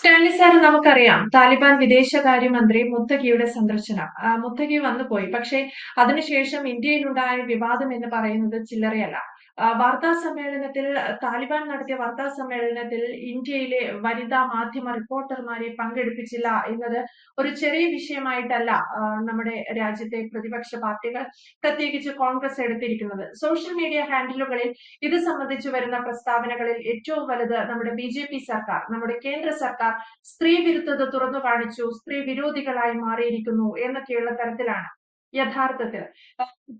Stanley sir നമുക്കറിയാം. താലിബാൻ വിദേശകാര്യമന്ത്രി മുത്തഖിയുടെ സന്ദർശനം. മുത്തഖി വന്നു പോയി പക്ഷേ അതിനുശേഷം ഇന്ത്യയിലുണ്ടായ വിവാദം എന്ന് പറയുന്നത് ചില്ലറയല്ല. വാർത്താ സമ്മേളനത്തിൽ താലിബാൻ നടത്തിയ വാർത്താ സമ്മേളനത്തിൽ ഇന്ത്യയിലെ വനിതാ മാധ്യമ റിപ്പോർട്ടർമാരെ പങ്കെടുപ്പിച്ചില്ല എന്നത് ഒരു ചെറിയ വിഷയമായിട്ടല്ല നമ്മുടെ രാജ്യത്തെ പ്രതിപക്ഷ പാർട്ടികൾ പ്രത്യേകിച്ച് കോൺഗ്രസ് എടുത്തിരിക്കുന്നത്. സോഷ്യൽ മീഡിയ ഹാൻഡിലുകളിൽ ഇത് സംബന്ധിച്ച് വരുന്ന പ്രസ്താവനകളിൽ ഏറ്റവും വലുത് നമ്മുടെ ബി ജെ പി സർക്കാർ നമ്മുടെ കേന്ദ്ര സർക്കാർ സ്ത്രീ വിരുദ്ധത തുറന്നു കാണിച്ചു സ്ത്രീ വിരോധികളായി മാറിയിരിക്കുന്നു എന്നൊക്കെയുള്ള തരത്തിലാണ്. യഥാർത്ഥത്തിൽ.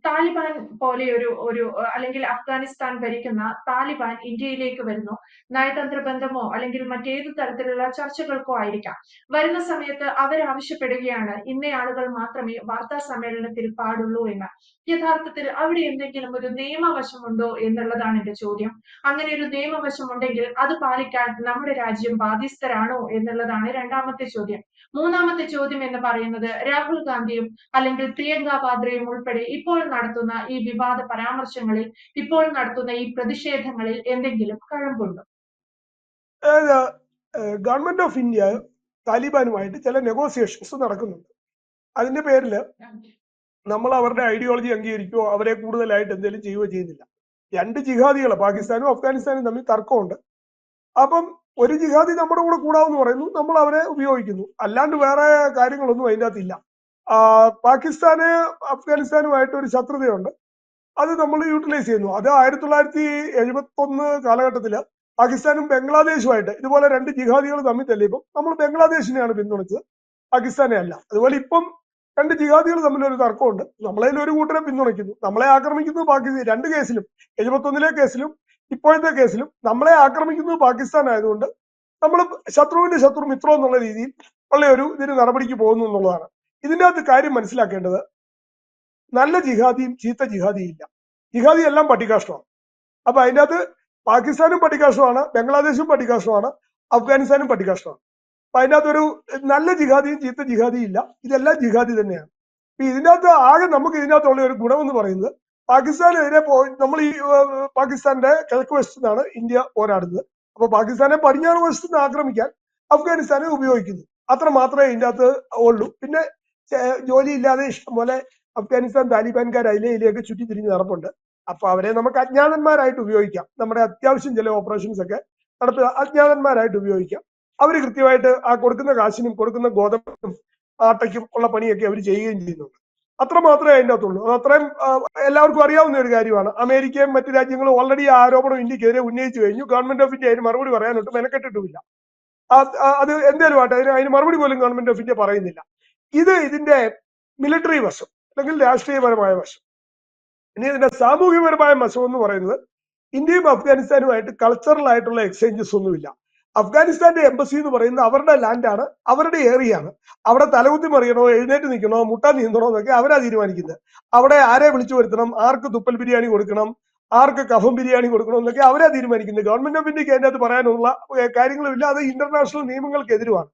താലിബാൻ പോലെ ഒരു ഒരു അല്ലെങ്കിൽ അഫ്ഗാനിസ്ഥാൻ ഭരിക്കുന്ന താലിബാൻ ഇന്ത്യയിലേക്ക് വരുന്നു. നയതന്ത്ര ബന്ധമോ അല്ലെങ്കിൽ മറ്റേത് തരത്തിലുള്ള ചർച്ചകൾക്കോ ആയിരിക്കാം. വരുന്ന സമയത്ത് അവരാവശ്യപ്പെടുകയാണ് ഇന്ന ആളുകൾ മാത്രമേ വാർത്താ സമ്മേളനത്തിൽ പാടുള്ളൂ എന്ന്. യഥാർത്ഥത്തിൽ അവിടെ എന്തെങ്കിലും ഒരു നിയമവശമുണ്ടോ എന്നുള്ളതാണ് എന്റെ ചോദ്യം. അങ്ങനെ ഒരു നിയമവശമുണ്ടെങ്കിൽ അത് പാലിക്കാൻ നമ്മുടെ രാജ്യം ബാധ്യസ്ഥരാണോ എന്നുള്ളതാണ് രണ്ടാമത്തെ ചോദ്യം. മൂന്നാമത്തെ ചോദ്യം എന്ന് പറയുന്നത് രാഹുൽ ഗാന്ധിയും അല്ലെങ്കിൽ പ്രിയങ്ക വാദ്രയും ഉൾപ്പെടെ ഇപ്പോൾ നടത്തുന്ന ഈ വിവാദ പരാമർശങ്ങളിൽ ഇപ്പോൾ നടത്തുന്ന ഈ പ്രതിഷേധങ്ങളിൽ എന്തെങ്കിലും കഴമ്പുണ്ടോ? ഗവൺമെന്റ് ഓഫ് ഇന്ത്യ താലിബാനുമായിട്ട് ചില നെഗോസിയേഷൻസ് നടക്കുന്നുണ്ട്. അതിന്റെ പേരിൽ നമ്മൾ അവരുടെ ഐഡിയോളജി അംഗീകരിക്കുകയോ അവരെ കൂടുതലായിട്ട് എന്തെങ്കിലും ചെയ്യുകയോ ചെയ്യുന്നില്ല. രണ്ട് ജിഹാദികൾ പാകിസ്ഥാനും അഫ്ഗാനിസ്ഥാനും തമ്മിൽ തർക്കമുണ്ട്. അപ്പം ഒരു ജിഹാദി നമ്മുടെ കൂടെ കൂടാമെന്ന് പറയുന്നു. നമ്മൾ അവരെ ഉപയോഗിക്കുന്നു. അല്ലാണ്ട് വേറെ കാര്യങ്ങളൊന്നും അതിന്റെ അകത്തില്ല പാകിസ്ഥാന് അഫ്ഗാനിസ്ഥാനുമായിട്ട് ഒരു ശത്രുതയുണ്ട്. അത് നമ്മൾ യൂട്ടിലൈസ് ചെയ്യുന്നു. അത് ആയിരത്തി തൊള്ളായിരത്തി എഴുപത്തി ഒന്ന് കാലഘട്ടത്തിൽ പാകിസ്ഥാനും ബംഗ്ലാദേശുമായിട്ട് ഇതുപോലെ രണ്ട് ജിഹാദികൾ തമ്മിൽ തെളിയിപ്പം നമ്മൾ ബംഗ്ലാദേശിനെയാണ് പിന്തുണച്ചത്. പാകിസ്ഥാനെ അല്ല. അതുപോലെ ഇപ്പം രണ്ട് ജിഹാദികൾ തമ്മിൽ ഒരു തർക്കമുണ്ട്. നമ്മളതിൽ ഒരു കൂട്ടരെ പിന്തുണയ്ക്കുന്നു. നമ്മളെ ആക്രമിക്കുന്നത് പാകിസ്ഥാൻ രണ്ട് കേസിലും എഴുപത്തൊന്നിലെ കേസിലും ഇപ്പോഴത്തെ കേസിലും നമ്മളെ ആക്രമിക്കുന്നത് പാകിസ്ഥാൻ ആയതുകൊണ്ട് നമ്മൾ ശത്രുവിന്റെ ശത്രു മിത്രം എന്നുള്ള രീതിയിൽ ഉള്ള ഒരു ഇതിന് നടപടിക്ക് പോകുന്നു എന്നുള്ളതാണ്. ഇതിന്റെ അകത്ത് കാര്യം മനസ്സിലാക്കേണ്ടത് നല്ല ജിഹാദിയും ചീത്ത ജിഹാദിയും ഇല്ല. ജിഹാദി എല്ലാം പട്ടികാഷ്ടമാണ്. അപ്പൊ അതിന്റെ അകത്ത് പാകിസ്ഥാനും പട്ടികാഷ്ടമാണ് ബംഗ്ലാദേശും പട്ടികാഷ്ടമാണ് അഫ്ഗാനിസ്ഥാനും പട്ടികാഷ്ടമാണ്. അപ്പൊ അതിന്റെ അകത്തൊരു നല്ല ജിഹാദിയും ചീത്ത ജിഹാദിയും ഇല്ല. ഇതെല്ലാം ജിഹാദി തന്നെയാണ്. ഇതിന്റെ അകത്ത് ആകെ നമുക്ക് ഇതിനകത്തുള്ള ഒരു ഗുണമെന്ന് പറയുന്നത് പാകിസ്ഥാനെതിരെ പോയി നമ്മൾ ഈ പാകിസ്ഥാന്റെ കിഴക്ക് വശത്തു നിന്നാണ് ഇന്ത്യ പോരാടുന്നത്. അപ്പൊ പാകിസ്ഥാനെ പടിഞ്ഞാറ് വശത്തു നിന്ന് ആക്രമിക്കാൻ അഫ്ഗാനിസ്ഥാനെ ഉപയോഗിക്കുന്നു. അത്ര മാത്രമേ ഇതിന്റെ അകത്ത് ഉള്ളൂ. പിന്നെ ജോലി ജോലിയില്ലാതെ ഇഷ്ടം പോലെ അഫ്ഗാനിസ്ഥാൻ താലിബാൻകാർ അതിലെ ഇതിലേക്ക് ചുറ്റി തിരിഞ്ഞ് നടപ്പുണ്ട്. അപ്പൊ അവരെ നമുക്ക് അജ്ഞാതന്മാരായിട്ട് ഉപയോഗിക്കാം. നമ്മുടെ അത്യാവശ്യം ചില ഓപ്പറേഷൻസ് ഒക്കെ നടത്തുക അജ്ഞാതന്മാരായിട്ട് ഉപയോഗിക്കാം. അവർ കൃത്യമായിട്ട് ആ കൊടുക്കുന്ന കാശിനും കൊടുക്കുന്ന ഗോതമ്പിനും ആട്ടയ്ക്കും ഉള്ള പണിയൊക്കെ അവർ ചെയ്യുകയും ചെയ്യുന്നുണ്ട്. അത്ര മാത്രമേ അതിന്റെ അകത്തുള്ളൂ അത് അത്രയും എല്ലാവർക്കും അറിയാവുന്ന ഒരു കാര്യമാണ്. അമേരിക്കയും മറ്റു രാജ്യങ്ങളും ഓൾറെഡി ആ ആരോപണം ഇന്ത്യക്കെതിരെ ഉന്നയിച്ചു കഴിഞ്ഞു. ഗവൺമെന്റ് ഓഫ് ഇന്ത്യ അതിന് മറുപടി പറയാനൊട്ട് മെനക്കെട്ടിട്ടുമില്ല. അത് എന്തേലും ആട്ടെ അതിന് അതിന് മറുപടി പോലും ഗവൺമെന്റ് ഓഫ് ഇന്ത്യ പറയുന്നില്ല. ഇത് ഇതിന്റെ മിലിറ്ററി വശം അല്ലെങ്കിൽ രാഷ്ട്രീയപരമായ വശം. ഇനി ഇതിന്റെ സാമൂഹ്യപരമായ വശം എന്ന് പറയുന്നത് ഇന്ത്യയും അഫ്ഗാനിസ്ഥാനുമായിട്ട് കൾച്ചറൽ ആയിട്ടുള്ള എക്സ്ചേഞ്ചസ് ഒന്നുമില്ല. അഫ്ഗാനിസ്ഥാന്റെ എംബസി എന്ന് പറയുന്നത് അവരുടെ ലാൻഡാണ് അവരുടെ ഏറിയാണ് അവിടെ തലകുത്തി മറിയണോ എഴുന്നേറ്റ് നിൽക്കണോ മുട്ട നീന്തണോ എന്നൊക്കെ അവരാ തീരുമാനിക്കുന്നത്. അവിടെ ആരെ വിളിച്ചു വരുത്തണം ആർക്ക് തുപ്പൽ ബിരിയാണി കൊടുക്കണം ആർക്ക് കഫം ബിരിയാണി കൊടുക്കണം എന്നൊക്കെ അവരാ തീരുമാനിക്കുന്നത്. ഗവൺമെന്റ് ഓഫ് ഇന്ത്യയ്ക്ക് അതിന്റെ അകത്ത് പറയാനുള്ള കാര്യങ്ങളുമില്ല അത് ഇന്റർനാഷണൽ നിയമങ്ങൾക്കെതിരുമാണ്.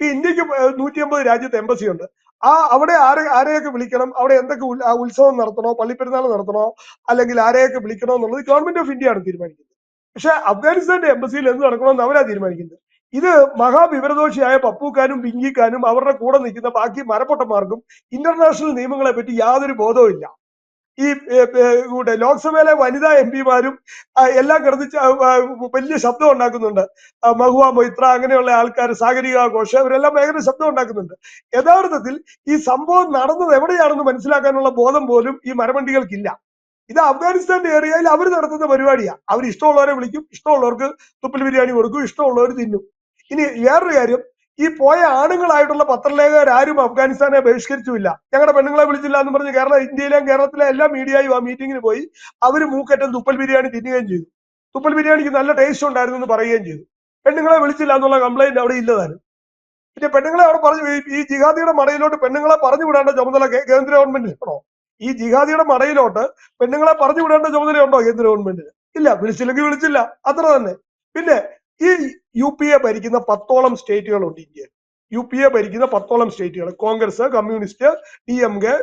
ഈ ഇന്ത്യയ്ക്ക് നൂറ്റി അമ്പത് രാജ്യത്ത് എംബസി ഉണ്ട്. ആ അവിടെ ആരെ ആരെയൊക്കെ വിളിക്കണം? അവിടെ എന്തൊക്കെ ഉത്സവം നടത്തണോ? പള്ളിപ്പെരുന്നാൾ നടത്തണോ? അല്ലെങ്കിൽ ആരെയൊക്കെ വിളിക്കണോ എന്നുള്ളത് ഗവൺമെന്റ് ഓഫ് ഇന്ത്യയാണ് തീരുമാനിക്കുന്നത്. പക്ഷെ അഫ്ഗാനിസ്ഥാന്റെ എംബസിയിൽ എന്ത് നടക്കണമെന്ന് അവരാ തീരുമാനിക്കുന്നത്. ഇത് മഹാവിവരദോഷിയായ പപ്പൂക്കാനും പിങ്കിക്കാനും അവരുടെ കൂടെ നിൽക്കുന്ന ബാക്കി മരപ്പൊട്ടന്മാർക്കും ഇന്റർനാഷണൽ നിയമങ്ങളെ പറ്റി യാതൊരു ബോധവും ഇല്ല. ഈ ലോക്സഭയിലെ വനിതാ എം പിമാരും എല്ലാം കിടന്ന് വലിയ ശബ്ദം ഉണ്ടാക്കുന്നുണ്ട്. മഹുവ മൊയ്ത്ര അങ്ങനെയുള്ള ആൾക്കാർ സാഗരിക ഘോഷ് അവരെല്ലാം ഭയങ്കര ശബ്ദം ഉണ്ടാക്കുന്നുണ്ട്. യഥാർത്ഥത്തിൽ ഈ സംഭവം നടന്നത് എവിടെയാണെന്ന് മനസ്സിലാക്കാനുള്ള ബോധം പോലും ഈ മരമണ്ടികൾക്കില്ല ഇത് അഫ്ഗാനിസ്ഥാന്റെ ഏരിയയിൽ അവർ നടത്തുന്ന പരിപാടിയാ. അവർ ഇഷ്ടമുള്ളവരെ വിളിക്കും ഇഷ്ടമുള്ളവർക്ക് തുപ്പൽ ബിരിയാണി കൊടുക്കും ഇഷ്ടമുള്ളവർ തിന്നും. ഇനി വേറൊരു കാര്യം ഈ പോയ ആണുങ്ങളായിട്ടുള്ള പത്രലേഖകർ ആരും അഫ്ഗാനിസ്ഥാനെ ബഹിഷ്കരിച്ചുമില്ല. ഞങ്ങളുടെ പെണ്ണുങ്ങളെ വിളിച്ചില്ല എന്ന് പറഞ്ഞ് കേരള ഇന്ത്യയിലെയും കേരളത്തിലെ എല്ലാ മീഡിയയും ആ മീറ്റിംഗിന് പോയി അവർ മൂക്കറ്റം തുപ്പൽ ബിരിയാണി തിന്നുകയും ചെയ്തു. തുപ്പൽ ബിരിയാണിക്ക് നല്ല ടേസ്റ്റ് ഉണ്ടായിരുന്നു എന്ന് പറയുകയും ചെയ്തു. പെണ്ണുങ്ങളെ വിളിച്ചില്ല എന്നുള്ള കംപ്ലൈന്റ് അവിടെ ഇല്ലതാനും. പിന്നെ പെണ്ണുങ്ങളെ അവിടെ പറഞ്ഞു ഈ- ജിഹാദിയുടെ മടയിലോട്ട് പെണ്ണുങ്ങളെ പറഞ്ഞു വിടേണ്ട ചുമതല കേന്ദ്ര ഗവൺമെന്റിനാണോ ഈ ജിഹാദിയുടെ മടയിലോട്ട് പെണ്ണുങ്ങളെ പറഞ്ഞു വിടേണ്ട ചുമതലയുണ്ടോ കേന്ദ്ര ഗവൺമെന്റിന്? ഇല്ല വിളിച്ചില്ലെങ്കിൽ വിളിച്ചില്ല. അത്ര തന്നെ. പിന്നെ ഈ യു പി എ ഭരിക്കുന്ന പത്തോളം സ്റ്റേറ്റുകളുണ്ട് ഇന്ത്യയിൽ. യു പി എ ഭരിക്കുന്ന പത്തോളം സ്റ്റേറ്റുകൾ. Congress communist D M K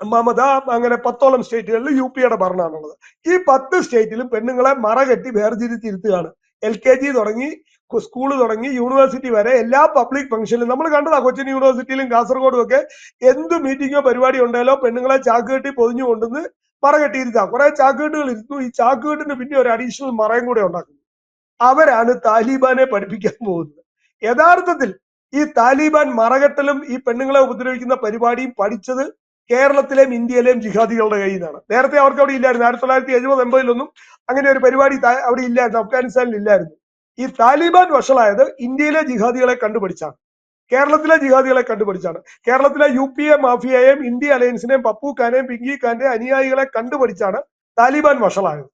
Mamata അങ്ങനെ പത്തോളം സ്റ്റേറ്റുകളിൽ യു പിയുടെ ഭരണമാണുള്ളത്. ഈ പത്ത് സ്റ്റേറ്റിലും പെണ്ണുങ്ങളെ മറകെട്ടി വേർതിരിച്ചിരുത്തുകയാണ് എൽ കെ ജി തുടങ്ങി സ്കൂൾ തുടങ്ങി യൂണിവേഴ്സിറ്റി വരെ എല്ലാ പബ്ലിക് ഫംഗ്ഷനിലും നമ്മൾ കണ്ടതാ കൊച്ചിൻ യൂണിവേഴ്സിറ്റിയിലും കാസർഗോഡും ഒക്കെ എന്ത് മീറ്റിങ്ങോ പരിപാടി ഉണ്ടല്ലോ പെണ്ണുങ്ങളെ ചാക്ക് കെട്ടി പൊതിഞ്ഞു കൊണ്ടുവന്ന് മറ കെട്ടിയിരുത്താം. കുറെ ചാക്കുകെട്ടുകൾ ഇരുന്നു. ഈ ചാക്കുകെട്ടിന് പിന്നെ ഒരു അഡീഷണൽ മറയും കൂടെ ഉണ്ടാക്കുന്നു. അവരാണ് താലിബാനെ പഠിപ്പിക്കാൻ പോകുന്നത്. യഥാർത്ഥത്തിൽ ഈ താലിബാൻ മറകെട്ടലും ഈ പെണ്ണുങ്ങളെ ഉപദ്രവിക്കുന്ന പരിപാടിയും പഠിച്ചത് കേരളത്തിലെയും ഇന്ത്യയിലെയും ജിഹാദികളുടെ കയ്യിൽ നിന്നാണ് നേരത്തെ അവർക്ക് അവിടെ ഇല്ലായിരുന്നു. ആയിരത്തി തൊള്ളായിരത്തി എഴുപത് എൺപതിലൊന്നും അങ്ങനെ ഒരു പരിപാടി അവിടെ ഇല്ലായിരുന്നു. അഫ്ഗാനിസ്ഥാനിൽ ഇല്ലായിരുന്നു. ഈ താലിബാൻ വഷളായത് ഇന്ത്യയിലെ ജിഹാദികളെ കണ്ടുപിടിച്ചാണ്. കേരളത്തിലെ ജിഹാദികളെ കണ്ടുപിടിച്ചാണ്. കേരളത്തിലെ യു പി എ മാഫിയയെയും ഇന്ത്യ അലയൻസിനെയും പപ്പു ഖാനെയും പിങ്കി ഖാന്റെ അനുയായികളെ കണ്ടുപിടിച്ചാണ് താലിബാൻ വഷളായത്.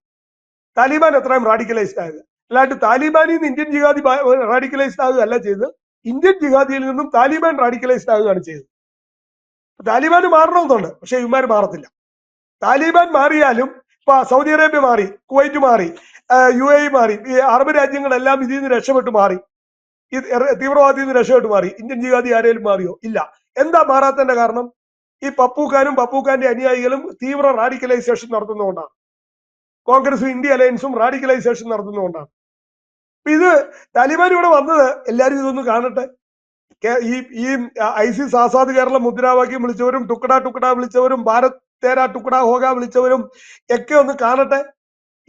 താലിബാൻ എത്രയും റാഡിക്കലൈസ്ഡ് ആയത്. അല്ലാണ്ട് താലിബാനിൽ നിന്ന് ഇന്ത്യൻ ജിഹാദി റാഡിക്കലൈസ്ഡ് ആകുകയല്ല ചെയ്തത്. ഇന്ത്യൻ ജിഹാദിയിൽ നിന്നും താലിബാൻ റാഡിക്കലൈസ്ഡ് ആകുകയാണ് ചെയ്തത്. താലിബാന് മാറണമെന്നുണ്ട് പക്ഷെ ഇവന്മാർ മാറത്തില്ല. താലിബാൻ മാറിയാലും ഇപ്പൊ സൗദി അറേബ്യ മാറി കുവൈറ്റ് മാറി യു എ മാറി. ഈ അറബ് രാജ്യങ്ങളെല്ലാം ഇതിൽ നിന്ന് രക്ഷപ്പെട്ടു മാറി. ഈ തീവ്രവാദിയിൽ നിന്ന് രക്ഷപ്പെട്ടു മാറി. ഇന്ത്യൻ ജിഹാദി ആരെങ്കിലും മാറിയോ? ഇല്ല. എന്താ മാറാത്തതിന്റെ കാരണം? ഈ പപ്പൂക്കാനും പപ്പൂക്കാന്റെ അനുയായികളും തീവ്ര റാഡിക്കലൈസേഷൻ നടത്തുന്നതുകൊണ്ടാണ്. കോൺഗ്രസും ഇന്ത്യ അലയൻസും റാഡിക്കലൈസേഷൻ നടത്തുന്നതുകൊണ്ടാണ്. ഇത് താലിബാൻ ഇവിടെ വന്നത് എല്ലാവരും ഇതൊന്ന് കാണട്ടെ. ഈ ഈ ഐസിസ് ആസാദ് കേരളം മുദ്രാവാക്യം വിളിച്ചവരും ടുക്കട ടുക്കട വിളിച്ചവരും ഭാരത് തേര ടുക്കട ഹോക വിളിച്ചവരും ഒക്കെ ഒന്ന് കാണട്ടെ.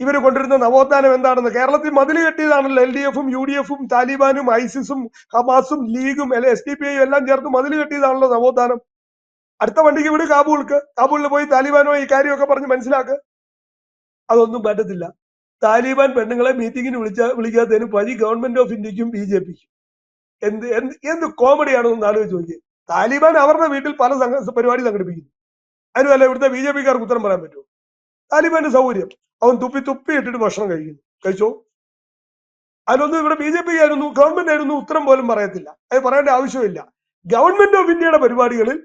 ഇവർ കൊണ്ടിരുന്ന നവോത്ഥാനം എന്താണെന്ന് കേരളത്തിൽ മതിൽ കെട്ടിയതാണല്ലോ എൽ ഡി എഫും യു ഡി എഫും താലിബാനും ഐസിസും ഹമാസും ലീഗും എസ് ഡി പി ഐയും എല്ലാം ചേർത്ത് മതിൽ കെട്ടിയതാണല്ലോ നവോത്ഥാനം. അടുത്ത വണ്ടിക്ക് വിട് കാബൂൾക്ക്. കാബൂളിൽ പോയി താലിബാനോ ഈ കാര്യമൊക്കെ പറഞ്ഞ് മനസ്സിലാക്ക്. അതൊന്നും പറ്റത്തില്ല. താലിബാൻ പെണ്ണുങ്ങളെ മീറ്റിങ്ങിന് വിളിച്ച വിളിക്കാത്തതിന് പഴി ഗവൺമെന്റ് ഓഫ് ഇന്ത്യക്കും ബി ജെ പിക്കും. എന്ത് എന്ത് എന്ത് കോമഡിയാണെന്ന് ആലോചിച്ച് നോക്കി താലിബാൻ അവരുടെ വീട്ടിൽ പല സംഘ പരിപാടി സംഘടിപ്പിക്കുന്നു. അതിനുമല്ല ഇവിടുത്തെ ബി ജെ പിക്കാർക്ക് ഉത്തരം പറയാൻ പറ്റുമോ? താലിബാന്റെ സൗകര്യം. അവൻ തുപ്പി തുപ്പി ഇട്ടിട്ട് ഭക്ഷണം കഴിക്കുന്നു കഴിച്ചോ? അതിലൊന്നും ഇവിടെ ബി ജെ പി ആയിരുന്നു ഗവൺമെന്റ് ആയിരുന്നു ഉത്തരം പോലും പറയത്തില്ല. അത് പറയേണ്ട ആവശ്യമില്ല. ഗവൺമെന്റ് ഓഫ് ഇന്ത്യയുടെ പരിപാടികളിൽ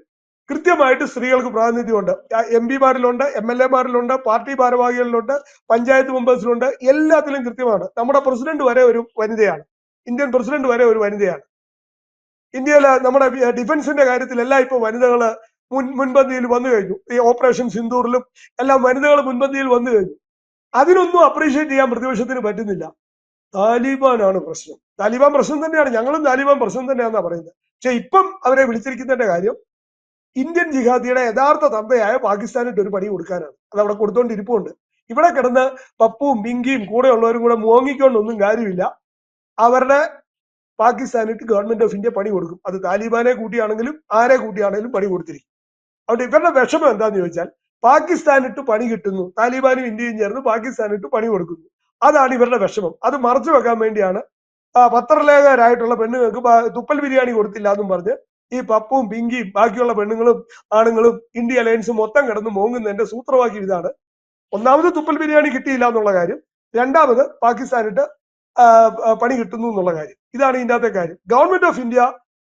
കൃത്യമായിട്ട് സ്ത്രീകൾക്ക് പ്രാതിനിധ്യമുണ്ട്. എം പിമാരിലുണ്ട് എം എൽ എമാരിലുണ്ട് പാർട്ടി ഭാരവാഹികളിലുണ്ട് പഞ്ചായത്ത് മെമ്പേഴ്സിലുണ്ട്. എല്ലാത്തിലും കൃത്യമാണ്. നമ്മുടെ പ്രസിഡന്റ് വരെ ഒരു വനിതയാണ്. ഇന്ത്യൻ പ്രസിഡന്റ് വരെ ഒരു വനിതയാണ്. ഇന്ത്യയിലെ നമ്മുടെ ഡിഫൻസിന്റെ കാര്യത്തിലെല്ലാം ഇപ്പൊ വനിതകൾ മുൻ മുൻപന്തിയിൽ വന്നു കഴിഞ്ഞു. ഈ ഓപ്പറേഷൻ സിന്ദൂറിലും എല്ലാം വനിതകൾ മുൻപന്തിയിൽ വന്നു കഴിഞ്ഞു. അതിനൊന്നും അപ്രീഷിയേറ്റ് ചെയ്യാൻ പ്രതിപക്ഷത്തിന് പറ്റുന്നില്ല. താലിബാനാണ് പ്രശ്നം. താലിബാൻ പ്രശ്നം തന്നെയാണ്. ഞങ്ങളും താലിബാൻ പ്രശ്നം തന്നെയാണെന്നാ പറയുന്നത്. പക്ഷെ ഇപ്പം അവരെ വിളിച്ചിരിക്കുന്നതിന്റെ കാര്യം ഇന്ത്യൻ ജിഹാദിയുടെ യഥാർത്ഥ തന്തയായ പാകിസ്ഥാനിട്ട് ഒരു പണി കൊടുക്കാനാണ്. അത് അവിടെ കൊടുത്തോണ്ടിരിപ്പുണ്ട്. ഇവിടെ കിടന്ന് പപ്പും പിങ്കിയും കൂടെ ഉള്ളവരും കൂടെ മോങ്ങിക്കൊണ്ടൊന്നും കാര്യമില്ല. അവരുടെ പാകിസ്ഥാനിട്ട് ഗവൺമെന്റ് ഓഫ് ഇന്ത്യ പണി കൊടുക്കും. അത് താലിബാനെ കൂട്ടിയാണെങ്കിലും ആരെ കൂട്ടിയാണെങ്കിലും പണി കൊടുത്തിരിക്കും. അതുകൊണ്ട് ഇവരുടെ വിഷമം എന്താന്ന് ചോദിച്ചാൽ പാകിസ്ഥാനിട്ട് പണി കിട്ടുന്നു താലിബാനും ഇന്ത്യയും ചേർന്ന് പാകിസ്ഥാനിട്ട് പണി കൊടുക്കുന്നു. അതാണ് ഇവരുടെ വിഷമം. അത് മറച്ചു വെക്കാൻ വേണ്ടിയാണ് പത്രലേഖകരായിട്ടുള്ള പെണ്ണുങ്ങൾക്ക് തുപ്പൽ ബിരിയാണി കൊടുത്തില്ല എന്നും പറഞ്ഞ് ഈ പപ്പും പിങ്കിയും ബാക്കിയുള്ള പെണ്ണുങ്ങളും ആണുങ്ങളും ഇന്ത്യ അലയൻസും മൊത്തം കിടന്ന് മോങ്ങുന്നതിന്റെ സൂത്രവാക്യം ഇതാണ്. ഒന്നാമത് തുപ്പൽ ബിരിയാണി കിട്ടിയില്ല എന്നുള്ള കാര്യം രണ്ടാമത് പാകിസ്ഥാനിട്ട് പണി കിട്ടുന്നു എന്നുള്ള കാര്യം. ഇതാണ് ഇതിന്റെ അകത്തെ കാര്യം. ഗവൺമെന്റ് ഓഫ് ഇന്ത്യ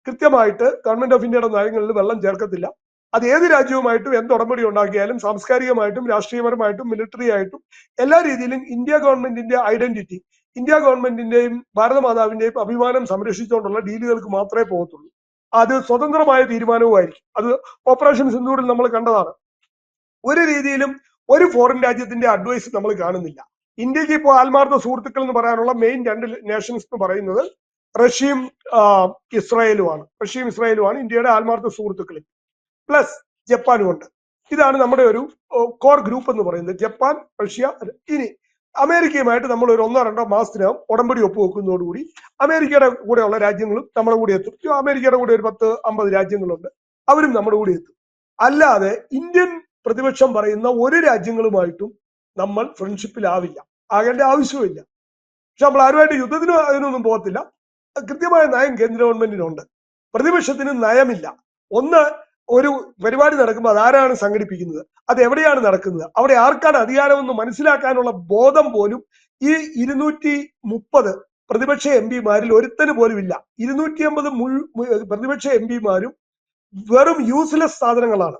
കൃത്യമായിട്ട് ഗവൺമെന്റ് ഓഫ് ഇന്ത്യയുടെ നയങ്ങളിൽ വെള്ളം ചേർക്കത്തില്ല. അത് ഏത് രാജ്യവുമായിട്ടും എന്ത് ഉടമ്പടി ഉണ്ടാക്കിയാലും സാംസ്കാരികമായിട്ടും രാഷ്ട്രീയപരമായിട്ടും മിലിറ്ററി ആയിട്ടും എല്ലാ രീതിയിലും ഇന്ത്യ ഗവൺമെന്റിന്റെ ഐഡന്റിറ്റി ഇന്ത്യ ഗവൺമെന്റിന്റെയും ഭാരതമാതാവിന്റെയും അഭിമാനം സംരക്ഷിച്ചുകൊണ്ടുള്ള ഡീലുകൾക്ക് മാത്രമേ പോകത്തുള്ളൂ. അത് സ്വതന്ത്രമായ തീരുമാനവുമായിരിക്കും. അത് ഓപ്പറേഷൻ സിന്ദൂറിൽ നമ്മൾ കണ്ടതാണ്. ഒരു രീതിയിലും ഒരു ഫോറിൻ രാജ്യത്തിന്റെ അഡ്വൈസ് നമ്മൾ കാണുന്നില്ല. ഇന്ത്യയ്ക്ക് ഇപ്പോൾ ആത്മാർത്ഥ സുഹൃത്തുക്കൾ എന്ന് പറയാനുള്ള മെയിൻ രണ്ട് നേഷൻസ് എന്ന് പറയുന്നത് റഷ്യയും ഇസ്രായേലുമാണ്. റഷ്യയും ഇസ്രായേലുമാണ് ഇന്ത്യയുടെ ആത്മാർത്ഥ സുഹൃത്തുക്കൾ. പ്ലസ് ജപ്പാനും ഉണ്ട്. ഇതാണ് നമ്മുടെ ഒരു കോർ ഗ്രൂപ്പ് എന്ന് പറയുന്നത്. ജപ്പാൻ റഷ്യ ഇനി അമേരിക്കയുമായിട്ട് നമ്മൾ ഒരു ഒന്നോ രണ്ടോ മാസത്തിനകം ഉടമ്പടി ഒപ്പുവെക്കുന്നതോടുകൂടി അമേരിക്കയുടെ കൂടെയുള്ള രാജ്യങ്ങളും നമ്മുടെ കൂടെ എത്തും. അമേരിക്കയുടെ കൂടെ ഒരു പത്ത് അമ്പത് രാജ്യങ്ങളുണ്ട്. അവരും നമ്മുടെ കൂടെ എത്തും. അല്ലാതെ ഇന്ത്യൻ പ്രതിപക്ഷം പറയുന്ന ഒരു രാജ്യങ്ങളുമായിട്ടും നമ്മൾ ഫ്രണ്ട്ഷിപ്പിലാവില്ല ആകേണ്ട ആവശ്യമില്ല പക്ഷെ നമ്മൾ ആരുമായിട്ട് യുദ്ധത്തിന് അതിനൊന്നും പോകത്തില്ല. കൃത്യമായ നയം കേന്ദ്ര ഗവൺമെന്റിനുണ്ട്. പ്രതിപക്ഷത്തിന് നയമില്ല. ഒന്ന് ഒരു പരിപാടി നടക്കുമ്പോൾ അതാരാണ് സംഘടിപ്പിക്കുന്നത്? അത് എവിടെയാണ് നടക്കുന്നത്? അവിടെ ആർക്കാണ് അധികാരമെന്ന് മനസ്സിലാക്കാനുള്ള ബോധം പോലും ഈ ഇരുന്നൂറ്റി മുപ്പത് പ്രതിപക്ഷ എം പിമാരിൽ ഒരുത്തന് പോലും ഇല്ല. ഇരുന്നൂറ്റി അമ്പത് പ്രതിപക്ഷ എം പിമാരും വെറും യൂസ്ലെസ് സാധനങ്ങളാണ്.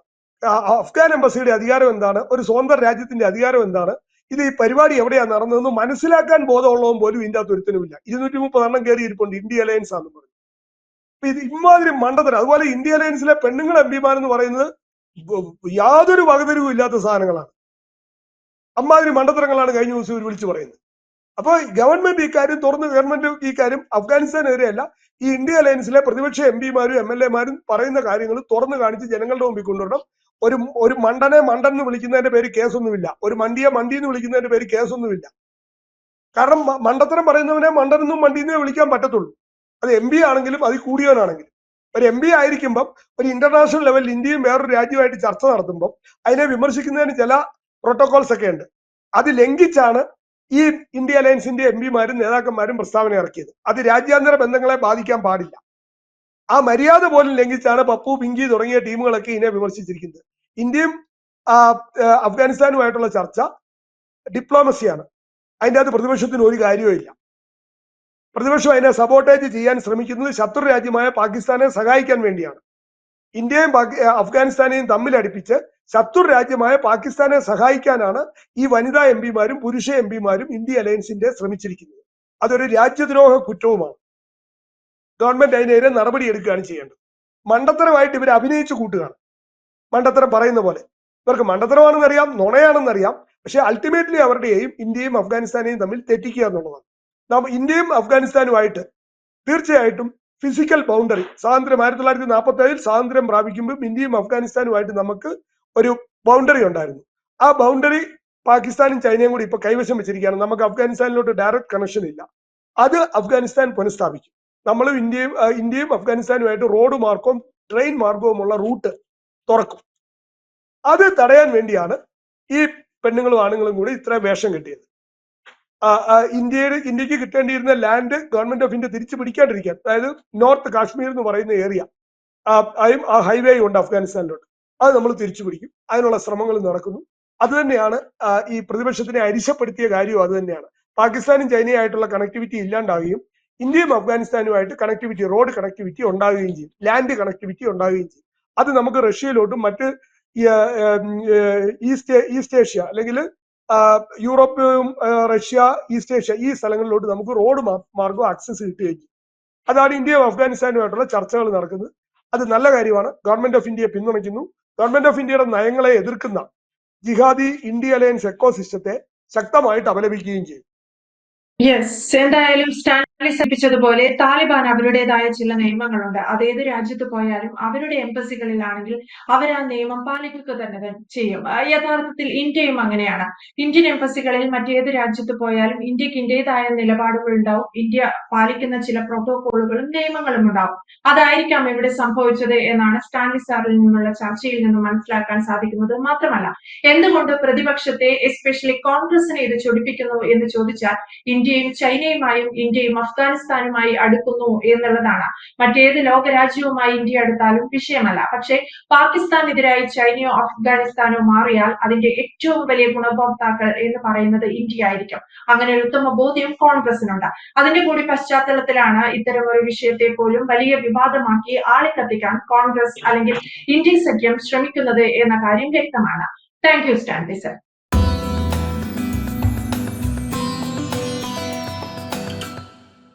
അഫ്ഗാൻ എംബസിയുടെ അധികാരം എന്താണ്? ഒരു സ്വതന്ത്ര രാജ്യത്തിന്റെ അധികാരം എന്താണ്? ഇത് ഈ പരിപാടി എവിടെയാണ് നടന്നതെന്ന് മനസ്സിലാക്കാൻ ബോധമുള്ളവൻ പോലും ഇതിന്റെ അകത്ത് ഒരുത്തനുമില്ല. ഇരുന്നൂറ്റി മുപ്പത് എണ്ണം കയറി ഇരിപ്പുണ്ട് ഇന്ത്യ അലയൻസ് ആണെന്ന് പറഞ്ഞു ഇത് ഇമാതിരി മണ്ടത്തരം. അതുപോലെ ഇന്ത്യ അലയൻസിലെ പെണ്ണുങ്ങൾ എം പിമാരെന്ന് പറയുന്നത് യാതൊരു വകതിരിവും ഇല്ലാത്ത സാധനങ്ങളാണ്. അമ്മാതിരി മണ്ടത്തരങ്ങളാണ് കഴിഞ്ഞ ദിവസം ഇവർ വിളിച്ചു പറയുന്നത്. അപ്പൊ ഗവൺമെന്റ് ഇക്കാര്യം തുറന്ന് ഗവൺമെന്റ് ഇക്കാര്യം അഫ്ഗാനിസ്ഥാനെതിരെയല്ല ഈ ഇന്ത്യ അലയൻസിലെ പ്രതിപക്ഷ എം പിമാരും എം എൽ എമാരും പറയുന്ന കാര്യങ്ങൾ തുറന്നു കാണിച്ച് ജനങ്ങളുടെ മുമ്പിൽ കൊണ്ടുവരണം. ഒരു ഒരു മണ്ടനെ മണ്ടൻ എന്ന് വിളിക്കുന്നതിന്റെ പേര് കേസൊന്നുമില്ല. ഒരു മണ്ടിയെ മണ്ടി എന്ന് വിളിക്കുന്നതിന്റെ പേര് കേസൊന്നുമില്ല. കാരണം മണ്ടത്തരം പറയുന്നവനെ മണ്ടനെന്നും മണ്ടിയെന്നേ വിളിക്കാൻ പറ്റത്തുള്ളൂ. അത് എം പി ആണെങ്കിലും അതിൽ കൂടിയവനാണെങ്കിലും. ഒരു എം പി ആയിരിക്കുമ്പം ഒരു ഇന്റർനാഷണൽ ലെവലിൽ ഇന്ത്യയും വേറൊരു രാജ്യമായിട്ട് ചർച്ച നടത്തുമ്പോൾ അതിനെ വിമർശിക്കുന്നതിന് ചില പ്രോട്ടോകോൾസ് ഒക്കെ ഉണ്ട്. അത് ലംഘിച്ചാണ് ഈ ഇന്ത്യ അലയൻസിന്റെ എം പിമാരും നേതാക്കന്മാരും പ്രസ്താവന ഇറക്കിയത്. അത് രാജ്യാന്തര ബന്ധങ്ങളെ ബാധിക്കാൻ പാടില്ല. ആ മര്യാദ പോലും ലംഘിച്ചാണ് പപ്പു പിങ്കി തുടങ്ങിയ ടീമുകളൊക്കെ ഇതിനെ വിമർശിച്ചിരിക്കുന്നത്. ഇന്ത്യയും അഫ്ഗാനിസ്ഥാനുമായിട്ടുള്ള ചർച്ച ഡിപ്ലോമസിയാണ് അതിന്റെ അകത്ത് പ്രതിപക്ഷത്തിന് ഒരു കാര്യവും ഇല്ല പ്രതിപക്ഷം അതിനെ സബോട്ടേജ് ചെയ്യാൻ ശ്രമിക്കുന്നത് ശത്രു രാജ്യമായ പാകിസ്ഥാനെ സഹായിക്കാൻ വേണ്ടിയാണ്. ഇന്ത്യയും അഫ്ഗാനിസ്ഥാനെയും തമ്മിൽ അടുപ്പിച്ച് ശത്രു രാജ്യമായ പാകിസ്ഥാനെ സഹായിക്കാനാണ് ഈ വനിതാ എം പിമാരും പുരുഷ എം പിമാരും ഇന്ത്യ അലയൻസിന്റെ ശ്രമിച്ചിരിക്കുന്നത്. അതൊരു രാജ്യദ്രോഹ കുറ്റവുമാണ്. ഗവൺമെന്റ് അതിനെതിരെ നടപടിയെടുക്കുകയാണ് ചെയ്യേണ്ടത്. മണ്ടത്തരമായിട്ട് ഇവർ അഭിനയിച്ചു കൂട്ടുകയാണ്. മണ്ടത്തരം പറയുന്ന പോലെ. ഇവർക്ക് മണ്ടത്തരമാണെന്നറിയാം നുണയാണെന്നറിയാം പക്ഷെ അൾട്ടിമേറ്റ്ലി അവരുടെയും ഇന്ത്യയും അഫ്ഗാനിസ്ഥാനെയും തമ്മിൽ തെറ്റിക്കുക എന്നുള്ളതാണ്. നാം ഇന്ത്യയും അഫ്ഗാനിസ്ഥാനുമായിട്ട് തീർച്ചയായിട്ടും ഫിസിക്കൽ ബൗണ്ടറി സ്വാതന്ത്ര്യം ആയിരത്തി തൊള്ളായിരത്തി നാൽപ്പത്തി ഏഴിൽ സ്വാതന്ത്ര്യം പ്രാപിക്കുമ്പോൾ ഇന്ത്യയും അഫ്ഗാനിസ്ഥാനുമായിട്ട് നമുക്ക് ഒരു ബൗണ്ടറി ഉണ്ടായിരുന്നു. ആ ബൗണ്ടറി പാകിസ്ഥാനും ചൈനയും കൂടി ഇപ്പൊ കൈവശം വെച്ചിരിക്കുകയാണ്. നമുക്ക് അഫ്ഗാനിസ്ഥാനിലോട്ട് ഡയറക്റ്റ് കണക്ഷൻ ഇല്ല. അത് അഫ്ഗാനിസ്ഥാൻ പുനഃസ്ഥാപിക്കും. നമ്മളും ഇന്ത്യയും ഇന്ത്യയും അഫ്ഗാനിസ്ഥാനുമായിട്ട് റോഡ് മാർഗവും ട്രെയിൻ മാർഗവുമുള്ള റൂട്ട് തുറക്കും. അത് തടയാൻ വേണ്ടിയാണ് ഈ പെണ്ണുങ്ങളും ആണുങ്ങളും കൂടി ഇത്ര വേഷം കെട്ടിയത്. ഇന്ത്യയുടെ ഇന്ത്യയ്ക്ക് കിട്ടേണ്ടിയിരുന്ന ലാൻഡ് ഗവൺമെന്റ് ഓഫ് ഇന്ത്യ തിരിച്ചു പിടിക്കാണ്ടിരിക്കാൻ. അതായത് നോർത്ത് കാശ്മീർ എന്ന് പറയുന്ന ഏരിയ ആ ഹൈവേ ഉണ്ട് അഫ്ഗാനിസ്ഥാനിലോട്ട്. അത് നമ്മൾ തിരിച്ചു പിടിക്കും. അതിനുള്ള ശ്രമങ്ങൾ നടക്കുന്നു. അത് തന്നെയാണ് ഈ പ്രതിപക്ഷത്തിനെ അരിശപ്പെടുത്തിയ കാര്യവും അത് തന്നെയാണ്. പാകിസ്ഥാനും ചൈനയുമായിട്ടുള്ള കണക്ടിവിറ്റി ഇല്ലാണ്ടാവുകയും ഇന്ത്യയും അഫ്ഗാനിസ്ഥാനുമായിട്ട് കണക്ടിവിറ്റി റോഡ് കണക്ടിവിറ്റി ഉണ്ടാവുകയും ചെയ്യും. ലാൻഡ് കണക്ടിവിറ്റി ഉണ്ടാവുകയും ചെയ്യും. അത് നമുക്ക് റഷ്യയിലോട്ടും മറ്റ് ഈസ്റ്റ് ഈസ്റ്റ് ഏഷ്യ അല്ലെങ്കിൽ യൂറോപ്പും റഷ്യ ഈസ്റ്റ് ഏഷ്യ ഈ സ്ഥലങ്ങളിലോട്ട് നമുക്ക് റോഡ് മാർഗം ആക്സസ് കിട്ടുകയും അതാണ് ഇന്ത്യയും അഫ്ഗാനിസ്ഥാനുമായിട്ടുള്ള ചർച്ചകൾ നടക്കുന്നത്. അത് നല്ല കാര്യമാണ്. ഗവൺമെന്റ് ഓഫ് ഇന്ത്യയെ പിന്തുണയ്ക്കുന്നു. ഗവൺമെന്റ് ഓഫ് ഇന്ത്യയുടെ നയങ്ങളെ എതിർക്കുന്ന ജിഹാദി ഇന്ത്യ അലയൻസ് എക്കോ സിസ്റ്റത്തെ ശക്തമായിട്ട് അപലപിക്കുകയും ചെയ്യും യെസ് എന്തായാലും സ്റ്റാൻലി സൂചിപ്പിച്ചതുപോലെ താലിബാൻ അവരുടേതായ ചില നിയമങ്ങളുണ്ട്. അത് ഏത് രാജ്യത്ത് പോയാലും അവരുടെ എംബസികളിലാണെങ്കിൽ അവർ ആ നിയമം പാലിക്കുക തന്നെ ചെയ്യും. യഥാർത്ഥത്തിൽ ഇന്ത്യയും അങ്ങനെയാണ്. ഇന്ത്യൻ എംബസികളിൽ മറ്റേത് രാജ്യത്ത് പോയാലും ഇന്ത്യയ്ക്ക് ഇന്ത്യതായ നിലപാടുകൾ ഉണ്ടാവും. ഇന്ത്യ പാലിക്കുന്ന ചില പ്രോട്ടോകോളുകളും നിയമങ്ങളും ഉണ്ടാവും. അതായിരിക്കാം ഇവിടെ സംഭവിച്ചത് എന്നാണ് സ്റ്റാൻലി സാറിൽ നിന്നുള്ള ചർച്ചയിൽ നിന്ന് മനസ്സിലാക്കാൻ സാധിക്കുന്നത് മാത്രമല്ല. എന്തുകൊണ്ട് പ്രതിപക്ഷത്തെ എസ്പെഷ്യലി കോൺഗ്രസിനെ ഇത് ചൊടിപ്പിക്കുന്നു എന്ന് ചോദിച്ചാൽ ഇന്ത്യയും ചൈനയുമായും ഇന്ത്യയും അഫ്ഗാനിസ്ഥാനുമായി അടുക്കുന്നു എന്നുള്ളതാണ്. മറ്റേത് ലോകരാജ്യവുമായി ഇന്ത്യ അടുത്താലും വിഷയമല്ല. പക്ഷേ പാകിസ്ഥാനെതിരായി ചൈനയോ അഫ്ഗാനിസ്ഥാനോ മാറിയാൽ അതിന്റെ ഏറ്റവും വലിയ ഗുണഭോക്താക്കൾ എന്ന് പറയുന്നത് ഇന്ത്യ ആയിരിക്കും അങ്ങനെ ഒരു ഉത്തമ ബോധ്യം കോൺഗ്രസിനുണ്ട്. അതിന്റെ കൂടി പശ്ചാത്തലത്തിലാണ് ഇത്തരം ഒരു വിഷയത്തെ പോലും വലിയ വിവാദമാക്കി ആളിക്കത്തിക്കാൻ കോൺഗ്രസ് അല്ലെങ്കിൽ ഇന്ത്യൻ സഖ്യം ശ്രമിക്കുന്നത് എന്ന കാര്യം വ്യക്തമാണ്. Thank you Stanley sir